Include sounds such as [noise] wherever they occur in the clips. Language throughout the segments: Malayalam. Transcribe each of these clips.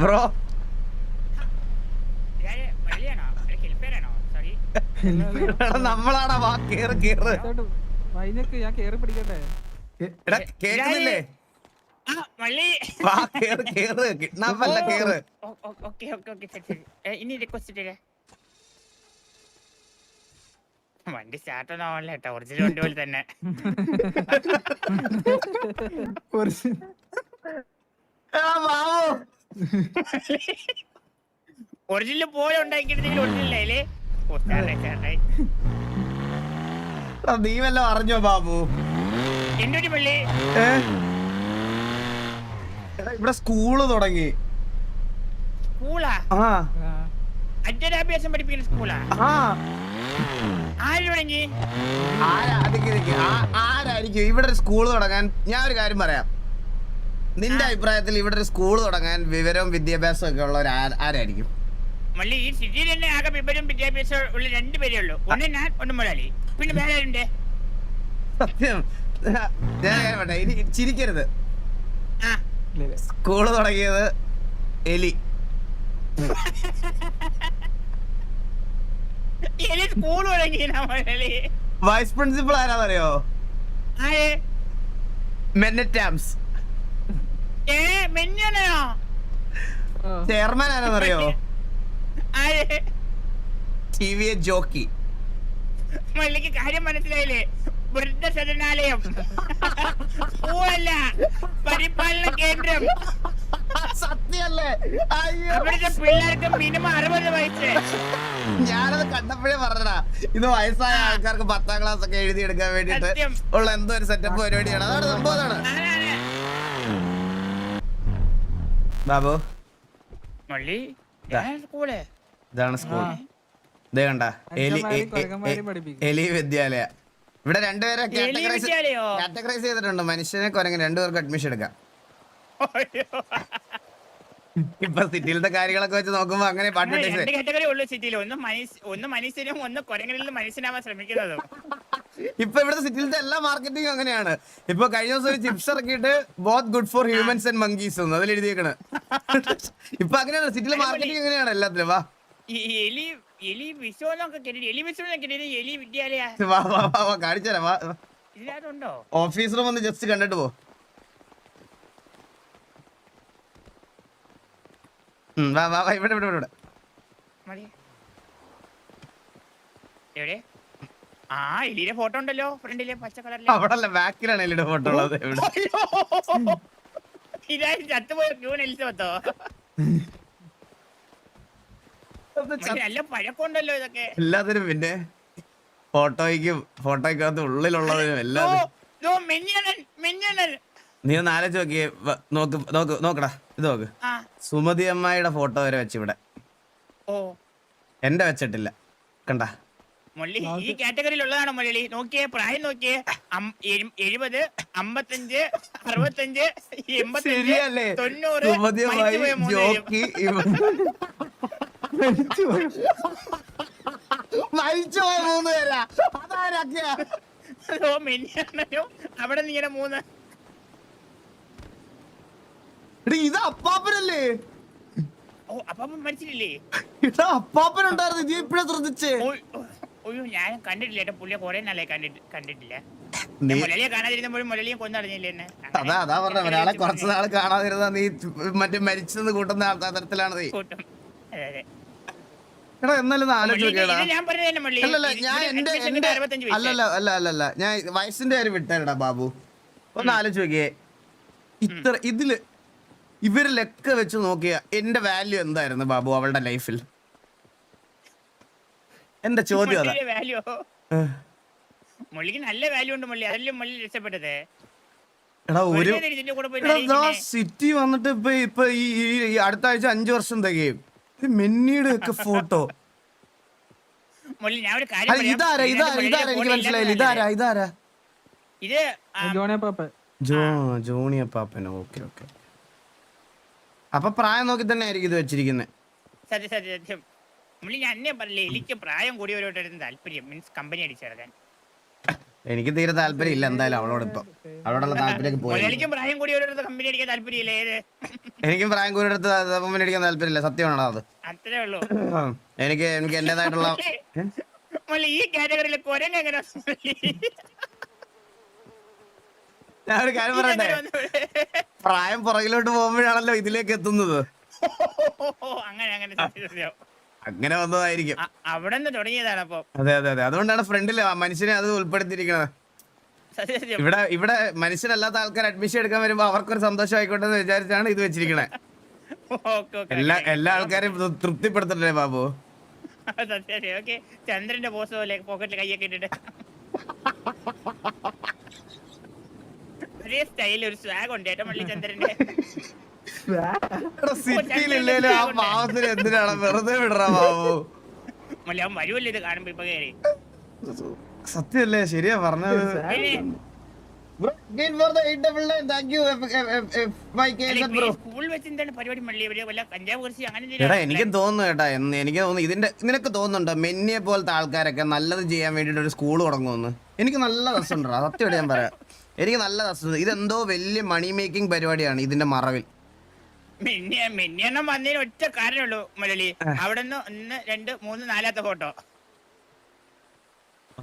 ബ്രോ. നമ്മളാടാ വാ കേറ് കേറ്. വൈനക്ക് ഞാൻ കേറി പിടിക്കട്ടെ? എടാ കേക്കുന്നില്ലേ. വാ കേറ് കേറ്. കിഡ്നാപ്പല്ല കേറ്. ഓക്കേ, ഓക്കേ, ഓക്കേ, ശരി, ശരി. ഇനി റിക്വസ്റ്റ് ഇട്ടേ വണ്ടി സ്റ്റാർട്ട് ഒന്നും ആവണില്ല കേട്ടോ. ഒറിജിനൽ വണ്ടി പോലെ തന്നെ. [laughs] ഒറിജിനൽ പോലെ സ്റ്റാർട്ടായി എടാ, നീ വല്ല അറിഞ്ഞോ ബാബു? എന്റെ ഒരു പള്ളി. ഇവിടെ സ്കൂൾ തുടങ്ങി. സ്കൂളാ? അക്ഷരാഭ്യാസം പഠിപ്പിക്കുന്ന സ്കൂളാ? ആര് തുടങ്ങി? ആരാ? ആരായിരിക്കും? ഇവിടെ ഒരു സ്കൂൾ തുടങ്ങാൻ ഞാൻ ഒരു കാര്യം പറയാം. നിന്റെ അഭിപ്രായത്തിൽ ഇവിടെ ഒരു സ്കൂൾ തുടങ്ങാൻ വിവരവും വിദ്യാഭ്യാസവും ഒക്കെ ഉള്ളവർ ആരായിരിക്കും? മള്ളി ഈ സിറ്റിയിൽ തന്നെ ആകെ വിവരം വിദ്യാഭ്യാസം ഉള്ള രണ്ട് പേരേ ഉള്ളൂ. ഒന്ന് ഞാൻ ഒന്ന് മുതലാളി പിന്നെ വേറെ ആരുണ്ട്? സത്യം. ഞാൻ ഇനി ചിരിക്കരുത്. സ്കൂൾ തുടങ്ങിയത് എലി. സ്കൂൾ തുടങ്ങി വൈസ് പ്രിൻസിപ്പൾ ആരാന്നറിയോ? ആര്? മെന്നറ്റാംസ് ചെയർമാൻ ആരാന്നറിയോ? ആര്? T V A jockey. മള്ളിക്ക് കാര്യം മനസ്സിലായില്ലേ? വൃദ്ധസദനാലയം [laughs] പൂവല്ല പരിപാലന കേന്ദ്രം. സത്യല്ലേ അയ്യോ. അവിടുത്തെ പിള്ളേർക്ക് മിനിമം അറുപത് വയസ്സ്. ഞാനത് കണ്ടപ്പോഴേ പറഞ്ഞടാ ഇത് വയസ്സായ ആൾക്കാർക്ക് പത്താം ക്ലാസ് ഒക്കെ എഴുതി എടുക്കാൻ വേണ്ടിട്ട് ഉള്ള എന്തോ ഒരു സെറ്റപ്പ് പരിപാടിയാണ്. അതാണ് സംഭവം അതാണ് ആരാണ് ബാബു? മള്ളി. ഏ, ഇതാണ് സ്കൂൾ. ഇതേ കണ്ട എലി. എലി വിദ്യാലയ. ഇവിടെ രണ്ടുപേരെ കാറ്റഗറൈസ് ചെയ്തിട്ടുണ്ട്. മനുഷ്യനെ കുരങ്ങൻ രണ്ടുപേർക്ക് അഡ്മിഷൻ എടുക്കാം. ഇപ്പൊ സിറ്റിയിലത്തെ കാര്യങ്ങളൊക്കെ വെച്ച് നോക്കുമ്പോ അങ്ങനെ പാട്ട് രണ്ട് കാറ്റഗറി ഉള്ളു സിറ്റിയിൽ. ഒന്ന് മനുഷ്യ ഒന്ന് മനുഷ്യനും ഒന്ന് കുരങ്ങനിൽ മനുഷ്യനാവാൻ ശ്രമിക്കുന്നത്. ഇപ്പൊ ഇവിടുത്തെ സിറ്റിയിലത്തെ എല്ലാ മാർക്കറ്റിംഗും അങ്ങനെയാണ്. ഇപ്പൊ കഴിഞ്ഞ ദിവസം ഒരു ചിപ്സ് ഇറക്കിയിട്ട് both good for humans and monkeys എന്ന് അതിൽ എഴുതിയേക്കണ്. ഇപ്പൊ അങ്ങനെയാണ്. സിറ്റിയിലെ മാർക്കറ്റിംഗ് അങ്ങനെയാണ് എല്ലാത്തിലും. വാ. എലി എലി വിശ്വന്നൊക്കെ കേട്ടിട്ട് എലി വിശ്വന്നൊക്കെ കേട്ടിട്ട് എലി വിദ്യാലയ. വാ വാ വാ വാ കാണിച്ചുതരാം വാ ഇതിനകത്തുണ്ടോ? ഓഫീസ് റൂം ഒന്ന് ജസ്റ്റ് കണ്ടിട്ട് പോ. വാ വാ വാ ഇവിടെ ഇവിടെ ഇവിടെ, എവിടെ? ആ എലിയുടെ ഫോട്ടോ ഉണ്ടല്ലോ ഫ്രണ്ടിലെ പച്ച കളറിലെ. അവിടെ അല്ല ബാക്കിലാണ് എലിയുടെ ഫോട്ടോ ഉള്ളത് എവിടെ? ഇതായി ചത്തുപോയ. ക്യൂൺ എലിസബത്തോ നല്ല പഴക്കമുണ്ടല്ലോ ഇതൊക്കെ. എല്ലാത്തിനും പിന്നെ ഫോട്ടോയ്ക്കും ഫോട്ടോയ്ക്കകത്ത് ഉള്ളിലുള്ളതിനും എല്ലാത്തിനും. നീ ഒന്ന് ആലോചിച്ച് നോക്കിയേ നോക്ക് നോക്ക് നോക്കടാ. ഇത് നോക്ക്. സുമതി അമ്മായിയുടെ ഫോട്ടോ വരെ വെച്ചിവിടെ ഓ. എന്റെ വെച്ചിട്ടില്ല. കണ്ട? മൊള്ളി ഈ കാറ്റഗറിയിലുള്ളതാണോ മൊള്ളി? നോക്കിയേ പ്രായം നോക്കിയേ. എഴുപത് അമ്പത്തഞ്ച് അറുപത്തഞ്ച് എൺപത്തഞ്ച് തൊണ്ണൂറ്. ജോക്കി മരിച്ചുപോയ മൂന്ന് പേരാ? അതാരൊക്കെയാ? അവിടെ നിന്ന് ഇങ്ങനെ മൂന്ന് എടാ ഇത് അപ്പാപ്പനല്ലേ? ഓ അപ്പം മരിച്ചിട്ടില്ലേ അപ്പാപ്പൻ ഉണ്ടായിരുന്നു. നീ ഇപ്പഴേ ശ്രദ്ധിച്ചേ? ഒയ്യോ ഞാൻ കണ്ടിട്ടില്ല. ഏട്ടാ പുള്ളിയെ കുറെ നാളെ കണ്ടിട്ട് കണ്ടിട്ടില്ല. നീ മുരളിയെ കാണാതിരുന്നപ്പോഴും മുരളിയെ കൊന്നറിഞ്ഞില്ലേ എന്നെ? അതാ അതാ പറഞ്ഞ. ഒരാളെ കുറച്ച് നാൾ കാണാതിരുന്ന നീ മറ്റേ കൂട്ടുന്ന തരത്തിലാണ് നീ. കൂട്ടും. അതെ അതെ. എടാ എന്നാലും ഇത് അല്ലല്ല. അല്ലല്ല അല്ല അല്ലല്ല. ഞാൻ വയസ്സിന്റെ കാര്യം വിട്ടേടാ ബാബു. ഒന്ന് ആലോചിച്ച് നോക്കിയേ. ഇത്ര ഇതിൽ ഇവരിലൊക്കെ വെച്ച് നോക്കിയ എന്റെ വാല്യൂ എന്തായിരുന്നു ബാബു അവളുടെ ലൈഫിൽ എന്റെ ചോദ്യം അതാ? മുരളിയുടെ വാല്യൂ മുള്ളിക്ക് നല്ല വാല്യൂ ഉണ്ട് മുള്ളി. അതല്ലേ മുള്ളി രക്ഷപ്പെട്ടത്. എടാ ഒരു എടാ സിറ്റി വന്നിട്ട് ഇപ്പൊ ഇപ്പൊ ഈ അടുത്ത ആഴ്ച അഞ്ചു വർഷം തികയും മെന്നിയുടെ ഒക്കെ ഫോട്ടോ. ഇതാരാ? ഇതാരാ? ഇതാരാ? എനിക്ക് മനസ്സിലായില്ല. ഇതാരാ? ഇതാരാ? ഇത് ജോണിയ പാപ്പ ജോ ജോണിയ പാപ്പന ഓക്കെ ഓക്കെ. അപ്പൊ പ്രായം നോക്കി തന്നെ ആയിരിക്കും ഇത് വെച്ചിരിക്കുന്നത് സത്യം സത്യം സത്യം. ഞാൻ അന്നേ പറഞ്ഞില്ലേ എനിക്ക് പ്രായം കൂടിയവരോട്ടായിരുന്നു താല്പര്യം. മീൻസ് കമ്പനി അടിച്ചിറങ്ങാൻ എനിക്ക് തീരെ താല്പര്യം ഇല്ല എന്തായാലും അവളോട് ഇപ്പൊ. അവളോടുള്ള താല്പര്യം പോയി. മുരളിക്കും പ്രായം കൂടി ഒരിടത്ത് കമ്പനി അടിക്കാൻ താല്പര്യമില്ല ഏത്? എനിക്കും പ്രായം അപ്പം അടിക്കാൻ താല്പര്യമില്ല സത്യമാണോ അത്? അത്രേ ഉള്ളൂ. എനിക്ക് എനിക്ക് എന്റേതായിട്ടുള്ള ഈ കാറ്റഗറിയിൽ കുരങ്ങ് എങ്ങനെ മുരളി? ഞാൻ ഒരു കാര്യം പറയട്ടെ? പ്രായം പുറകിലോട്ട് പോകുമ്പോഴാണല്ലോ ഇതിലേക്ക് എത്തുന്നത്. അങ്ങനെ അങ്ങനെ. അങ്ങനെ വന്നതായിരിക്കും. അവിടെ നിന്ന് തുടങ്ങിയതാണ് അപ്പൊ. അതെ അതെ അതെ. അതുകൊണ്ടാണ് ഫ്രണ്ടിൽ മനുഷ്യനെ അത് ഉൾപ്പെടുത്തിയിരിക്കുന്നത് ഇവിടെ ഇവിടെ മനുഷ്യനല്ലാത്ത ആൾക്കാർ അഡ്മിഷൻ എടുക്കാൻ വരുമ്പോ അവർക്കൊരു സന്തോഷം ആയിക്കോട്ടെ എന്ന് വിചാരിച്ചാണ് ഇത് വെച്ചിരിക്കണേ. എല്ലാ എല്ലാ ആൾക്കാരും തൃപ്തിപ്പെടുത്തണ്ടേ ബാബു? ചന്ദ്രന്റെ ബോസ് പോലെ പോക്കറ്റിൽ കൈയൊക്കെ ഇട്ടിട്ട്. സ്റ്റൈൽ ഒരു സ്വാഗ് ഉണ്ട് ഏട്ടാ മള്ളി ചന്ദ്രന്റെ സിറ്റിയിലില്ലേലും ആ പാവത്തിന് എന്തിനാണ്? വെറുതെ വിടറ ബാബു. മള്ളി അവൻ വരുമല്ലോ ഇത് കാണുമ്പോ ഇപ്പൊ കയറി സത്യല്ലേ ശരിയാ പറഞ്ഞത്. എനിക്ക് തോന്നുന്നു കേട്ടാ എനിക്ക് തോന്നുന്നു ഇതിന്റെ നിനക്ക് തോന്നുന്നുണ്ടോ മെന്നിയെ പോലത്തെ ആൾക്കാരൊക്കെ നല്ലത് ചെയ്യാൻ വേണ്ടിട്ട് ഒരു സ്കൂൾ തുടങ്ങുമെന്ന്? എനിക്ക് നല്ല രസമുണ്ടോ സത്യം ഞാൻ പറയാം. എനിക്ക് നല്ല രസം ഇതെന്തോ വലിയ മണി മേക്കിംഗ് പരിപാടിയാണ് ഇതിന്റെ മറവിൽ. മിന്നിയ മിന്നിയെണ്ണം വന്നതിന് ഒറ്റ കാരണമുള്ളൂ മുരളി. അവിടെ നിന്ന് ഒന്ന് രണ്ട് മൂന്ന് നാലാമത്തെ ഫോട്ടോ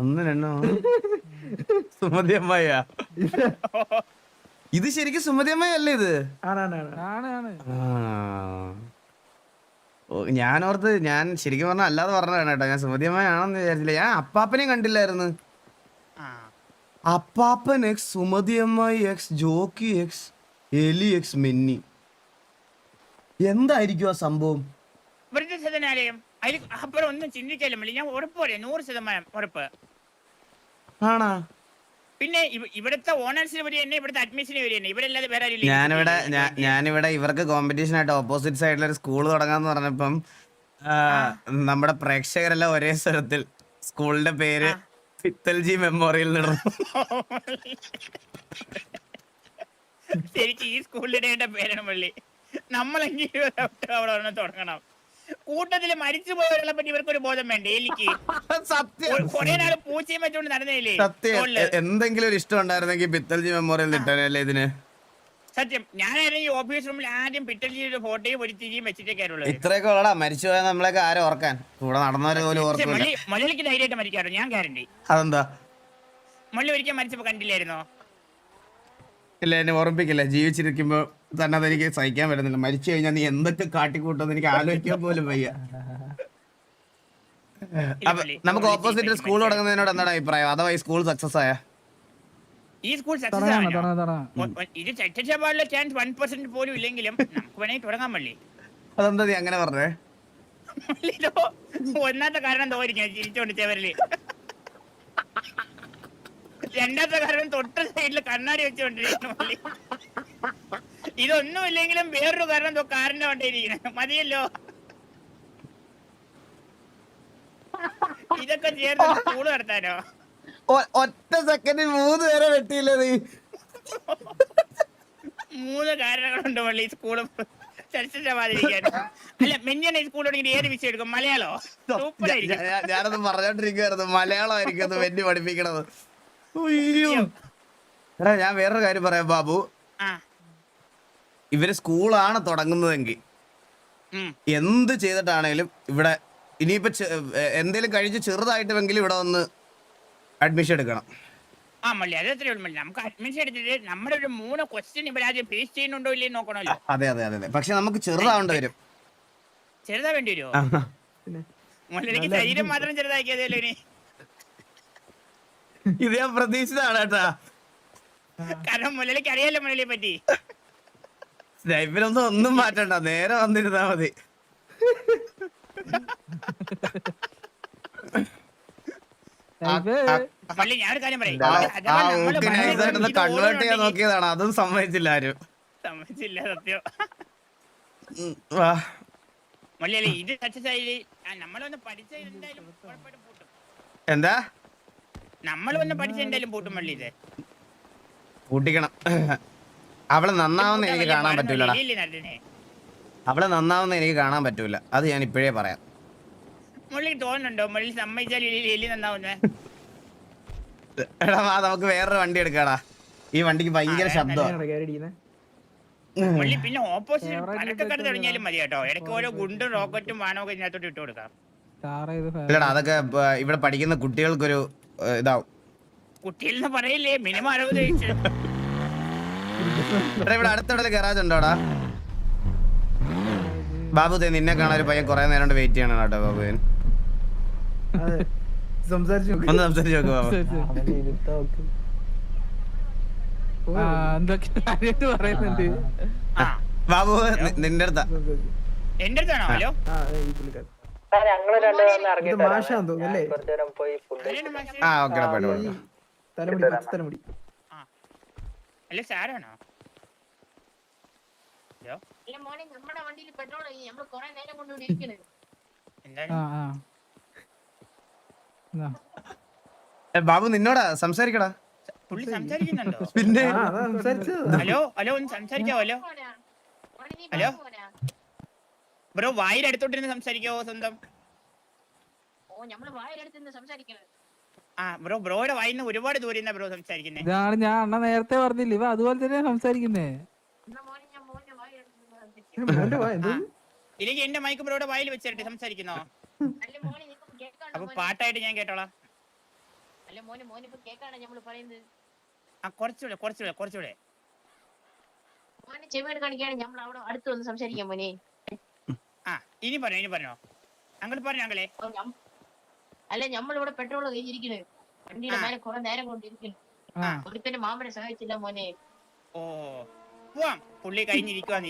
ഒന്ന് രണ്ടോ സുമതി അമ്മായ ഇത് ശരിക്കും സുമതി അമ്മയല്ലേ ഇത്? ഞാൻ ഓർത്ത് ഞാൻ ശരിക്കും പറഞ്ഞ അല്ലാതെ പറഞ്ഞതാണ് കേട്ടോ. ഞാൻ സുമതി അമ്മയാണെന്ന് വിചാരിച്ചില്ല. ഞാൻ അപ്പാപ്പനെയും കണ്ടില്ലായിരുന്നു. അപ്പാപ്പൻ എക്സ് സുമതിയമ്മായി എക്സ് ജോക്കി എക്സ് എലി എക്സ് മിന്നി. എന്തായിരിക്കും ആ സംഭവം? വൃദ്ധസദനാലയം അതിൽ അപ്പുറം ഒന്നും ചിന്തിച്ചാലും മതി ഞാൻ ഉറപ്പ് പറയാം. നൂറ് ശതമാനം ഉറപ്പ്. ആണാ? പിന്നെ ഇവ- ഇവിടുത്തെ ഓണേഴ്സിന് വരെ തന്നെ ഇവിടുത്തെ അഡ്മിഷന് വരെ തന്നെ. ഇവരല്ലാതെ വേറെ ആരും ഞാനിവിടെ ഞാ- ഞാനിവിടെ ഇവർക്ക് കോമ്പറ്റീഷൻ ആയിട്ട് ഓപ്പോസിറ്റ് സൈഡിൽ ഒരു സ്കൂൾ തുടങ്ങാന്ന് പറഞ്ഞപ്പം ആ, നമ്മുടെ പ്രേക്ഷകരെല്ലാം ഒരേ സ്വരത്തിൽ സ്കൂളിന്റെ പേര് പിത്തൽജി മെമ്മോറിയൽ നടന്നു ശരിക്കും ഈ സ്കൂളിലിടേണ്ട പേരാണ് പള്ളി. നമ്മളെങ്കിലും അവിടെ തുടങ്ങണം. കൂട്ടത്തിൽ മരിച്ചു പോയവരെ പറ്റി ഇവർക്കൊരു ബോധം വേണ്ടേ? എനിക്ക് സത്യം. കൊറേ നാൾ പൂച്ചയും വെച്ചോണ്ട് നടന്നില്ലേ സത്യം. എന്തെങ്കിലും ഒരു ഇഷ്ടം ഉണ്ടായിരുന്നെങ്കിൽ പിത്തൽജി മെമ്മോറിയൽ ഇട്ടല്ലേ ഇതിന്? സത്യം. ഞാനായിരുന്നു ഈ ഓഫീസ് റൂമിൽ ആദ്യം പിറ്റലിയുടെ ഫോട്ടോയും ഒരു തിരിയും വെച്ചിട്ടേ കയറുള്ളത് ഇത്രയൊക്കെ ഉള്ളടാ മരിച്ചുപോയ നമ്മളൊക്കെ ആരും ഓർക്കാൻ. കൂടെ നടന്നവരെ പോലും ഓർക്കൂല. മള്ളി മള്ളിക്ക് ധൈര്യമായിട്ട് മരിക്കാറോ ഞാൻ ഗ്യാരണ്ടി അതെന്താ? മള്ളി ഒരിക്കൽ മരിച്ചപ്പോ കണ്ടില്ലായിരുന്നോ? ഇല്ല എന്നെ ഓർമ്മിപ്പിക്കില്ല. ജീവിച്ചിരിക്കുമ്പോ തന്നെ അതെനിക്ക് സഹിക്കാൻ പറ്റുന്നില്ല. മരിച്ചു കഴിഞ്ഞാൽ നീ എന്തൊക്കെ കാട്ടിക്കൂട്ടെന്ന് എനിക്ക് ആലോചിക്കാൻ പോലും വയ്യ. നമുക്ക് ഓപ്പോസിറ്റ് സ്കൂൾ തുടങ്ങുന്നതിനോട് എന്താണ് അഭിപ്രായം? അഥവാ ഈ സ്കൂൾ സക്സസ് ആയ? ഈ സ്കൂൾ സക്സസ് ആണോ ഇത് സക്സസ് ആവാനുള്ള ചാൻസ് വൺ പെർസെന്റ് പോലും ഇല്ലെങ്കിലും നമുക്ക് വേണമെങ്കിൽ തുടങ്ങാൻ മള്ളി അതെന്താ നീ അങ്ങനെ പറഞ്ഞേ? ഒന്നാമത്തെ കാരണം തോന്നിരിക്കാം ചിരിച്ചോണ്ട് ചെവരിൽ രണ്ടാമത്തെ കാരണം തൊട്ട് സൈഡിൽ കണ്ണാടി വെച്ചോണ്ടിരിക്കുന്നു ഇതൊന്നും ഇല്ലെങ്കിലും വേറൊരു കാരണം എന്തോ കാറിന്റെ വണ്ടിയിരിക്കണം മതിയല്ലോ. ഇതൊക്കെ ചേർന്ന് സ്കൂൾ നടത്താനോ? ഒറ്റ സെക്കൻഡിൽ മൂന്ന് പേരെ വെട്ടിയില്ലേ നീ? മൂന്ന് കാരണങ്ങളുണ്ട് പള്ളി സ്കൂൾ ചരിത്രമാതിരിക്കാൻ അല്ല മെഞ്ഞാണ് സ്കൂളിൽ സ്കൂൾ ഏത് വിഷയം എടുക്കും? മലയാളോ? ആയിരിക്കും. ഞാനത് പറഞ്ഞോണ്ടിരിക്കുവായിരുന്നു. മലയാളമായിരിക്കും അത് വെന്നി പഠിപ്പിക്കണത്. എടാ ഞാൻ വേറൊരു കാര്യം പറയാം ബാബു. ഇവർ സ്കൂളാണ് തുടങ്ങുന്നതെങ്കിൽ എന്ത് ചെയ്തിട്ടാണേലും ഇവിടെ ഇനിയിപ്പോ എന്തേലും കഴിച്ച് ചെറുതായിട്ടുമെങ്കിലും ഇവിടെ വന്ന് അഡ്മിഷൻ എടുക്കണം. ആ മള്ളി. അത് എത്രയേ ഉള്ളൂ മള്ളി. നമുക്ക് അഡ്മിഷൻ എടുത്തിട്ട് നമ്മുടെ ഒരു മൂന്ന് ക്വസ്റ്റ്യൻ ഇവരാദ്യം ഫേസ് ചെയ്യുന്നുണ്ടോ ഇല്ലേ നോക്കണമല്ലോ. അതെ അതെ അതെ അതെ. പക്ഷെ നമുക്ക് ചെറുതാവേണ്ടി വരും. ചെറുതാ വേണ്ടി വരുമോ മള്ളിക്ക് ശരീരം മാത്രം ചെറുതാക്കിയതല്ലോ ഇനി. ഇത് ഞാൻ പ്രതീക്ഷിച്ചതാണ് കേട്ടാ. കാരണം മുരളിക്ക് അറിയാലോ മുരളിയെ പറ്റി. ലൈഫിലൊന്നും ഒന്നും മാറ്റണ്ട. നേരെ വന്നിരുന്നാ മതി. ഇത് ഞാൻ ഒരു കാര്യം പറയും. ആ അഥവാ നമ്മൾ ഊക്ക് നൈസായിട്ടൊന്ന് കൺവേർട്ട് ചെയ്യാൻ നോക്കിയതാണ്. അതും സമ്മതിച്ചില്ല ആരും. സമ്മതിച്ചില്ല സത്യം. മള്ളിയല്ലേ ഇത് സക്സസ് ആയി നമ്മളൊന്ന് പഠിച്ച എന്തായാലും ഉറപ്പായിട്ടും പൂട്ടും. എന്താ? നമ്മൾ വന്ന് പഠിച്ച എന്തായാലും പൂട്ടും മള്ളി ഇത്. കൂട്ടിക്കണം അവൾ നന്നാവുന്ന എനിക്ക് കാണാൻ പറ്റൂലടാ. നല്ലതിനെ അവളെ നന്നാവുന്ന എനിക്ക് കാണാൻ പറ്റൂല. അത് ഞാൻ ഇപ്പോഴേ പറയാം. മുള്ളി തോന്നുന്നുണ്ടോ? മുള്ളി സമ്മതിച്ചാൽ എലി നന്നാവുന്നേ? എടാ വാ നമുക്ക് വേറൊരു വണ്ടി എടുക്കാടാ. ഈ വണ്ടിക്ക് ഭയങ്കര ശബ്ദമാണ് പുള്ളി പിന്നെ ഓപ്പോസിറ്റ് പരക്കെ തുടങ്ങിയാലും മതി കേട്ടോ ഇടയ്ക്ക് ഓരോ ഗുണ്ടും റോക്കറ്റും വാണമൊക്കെ ഇതിനകത്തോട്ട് ഇട്ട് കൊടുക്കാം. കാർ ചെയ്ത് ഇല്ലടാ അതൊക്കെ ഇവിടെ പഠിക്കുന്ന കുട്ടികൾക്കൊരു ഇതാവും. കുട്ടിയിൽ നിന്ന് പറയില്ലേ? മിനിമം അറുപത് എടാ ഇവിടെ അടുത്തിടയിൽ ഗറാജ് ഉണ്ടോടാ? ബാബു ദേ നിന്നെ കാണാൻ ഒരു പയ്യൻ കുറെ നേരം വെയിറ്റ് ചെയ്യണം കേട്ടോ ബാബു അതെ. സംസാരിച്ചു നോക്ക്. ഒന്ന് സംസാരിച്ചു നോക്ക് ബാബു എന്തൊക്കെ കാര്യമായിട്ട് പറയുന്നുണ്ട്? ആ ബാബു നി- നിന്റെ അടുത്താ. എന്റെ അടുത്താണോ? ഹലോ? ആ ഇത് മാഷാന്ന് തോന്നുന്നു അല്ലേ? ആരാണ് മാഷ്? ആ ഓക്കെ പോയിട്ട് ഈ പോയിട്ട് തലമുടി പച്ച തലമുടി. അല്ല സാറാണോ? ഹലോ? മോനെ നമ്മുടെ വണ്ടിയിൽ പെട്രോൾ നമ്മൾ കുറെ നേരം കൊണ്ട് ഇവിടെ ഇരിക്കണേ. എന്താണ്? ആ ആ. ബാബു നിന്നോടാ? സംസാരിക്കടാ. പുള്ളി സംസാരിക്കുന്നുണ്ടോ? പിന്നെ ഹലോ ഹലോ ഒന്ന് സംസാരിക്കാവോ ഹലോ? ഹലോ? ബ്രോ വായിൽ അടുത്തോട്ടിരുന്ന് സംസാരിക്കാവോ സ്വന്തം ആ ബ്രോ ബ്രോയുടെ വായിന്ന് ഒരുപാട് ദൂരെ നിന്നാ ബ്രോ സംസാരിക്കുന്നത് ഇതാണ് ഞാൻ അണ്ണ നേരത്തെ പറഞ്ഞില്ല ഇവ അതുപോലെ തന്നെ സംസാരിക്കുന്നേ. ഇല്ലെങ്കിൽ എന്റെ മൈക്ക് ബ്രോയുടെ വായിൽ വെച്ചിട്ട് സംസാരിക്കുന്നോ? അപ്പൊ? പാട്ടായിട്ട് ഞാൻ കേട്ടോളാം. അല്ല മോനെ മോനെ ഇപ്പൊ നമ്മൾ പറയുന്നത്. ആ കുറച്ചുകൂടെ കുറച്ചുകൂടെ കുറച്ചുകൂടെ. മോനെ ചെവിയോട് നമ്മൾ അവിടെ അടുത്ത് വന്ന് സംസാരിക്കാം മോനെ. ആ ഇനി പറഞ്ഞോ ഇനി പറഞ്ഞോ. അങ്ങൾ പറഞ്ഞോ അങ്ങളെ അല്ല നമ്മളിവിടെ പെട്രോൾ കഴിഞ്ഞിരിക്കണ് വണ്ടിയുടെ. മേലെ കുറെ നേരം കൊണ്ടിരിക്കുന്നു ഒരുത്തന്റെ മാമനെ സഹായിച്ചില്ല മോനെ. ഓ പോവാം. പുള്ളി കഴിഞ്ഞിരിക്കുവാന്ന്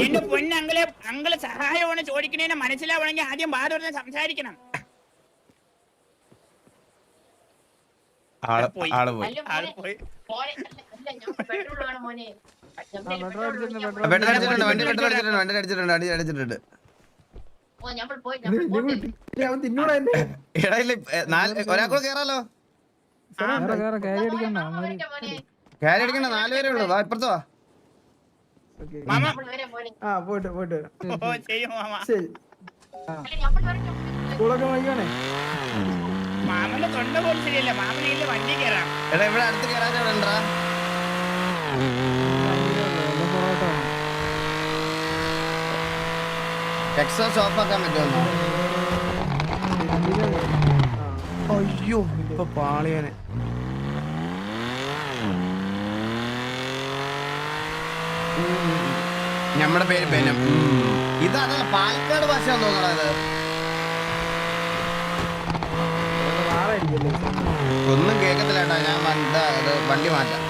എന്റെ പൊന്നങ്ങളെ അങ്ങളെ സഹായമാണ് ചോദിക്കണേനെ മനസ്സിലാവണമെങ്കിൽ ആദ്യം ബാധ സംസാരിക്കണം. ആൾ പോയി. ആൾ പോയി. ആൾ ആ, അടിച്ചിട്ടുണ്ട്, വണ്ടി അടിച്ചിട്ടുണ്ട് വണ്ടി അടിച്ചിട്ടുണ്ട് വണ്ടി അടിച്ചിട്ടുണ്ട് അവൻ തിന്നൂടാ എന്നെ ഇടയിൽ ഒരാൾക്കൂടെ കേറാലോ? കാര്യം അടിക്കണ്ട നാല് പേരേ ഉള്ളൂ. വാ ഇപ്പുറത്ത് വാ. ആ പോയിട്ട് പോയിട്ട് വരാം. ഓ ചെയ്യും മാമ. ശരി. സ്കൂളൊക്കെ മാമന്റെ തൊണ്ട പോലും ശരിയല്ല മാമനെ ഇല്ല വണ്ടി കയറാം എടാ ഇവിടെ അടുത്ത് ഗറാജ് എവിടെ ഉണ്ടാ. ആക്കാൻ പറ്റുമോ? അയ്യോ ഇപ്പൊ പാളിയാനെ. നമ്മുടെ പേര് പേനം ഇതാണ് പാലക്കാട് ഭാഷ തോന്നണ ഇത് ആറായിരിക്കല്ലേ ഒന്നും കേക്കത്തില്ല കേട്ടോ. ഞാൻ വണ്ടി മാറ്റാം.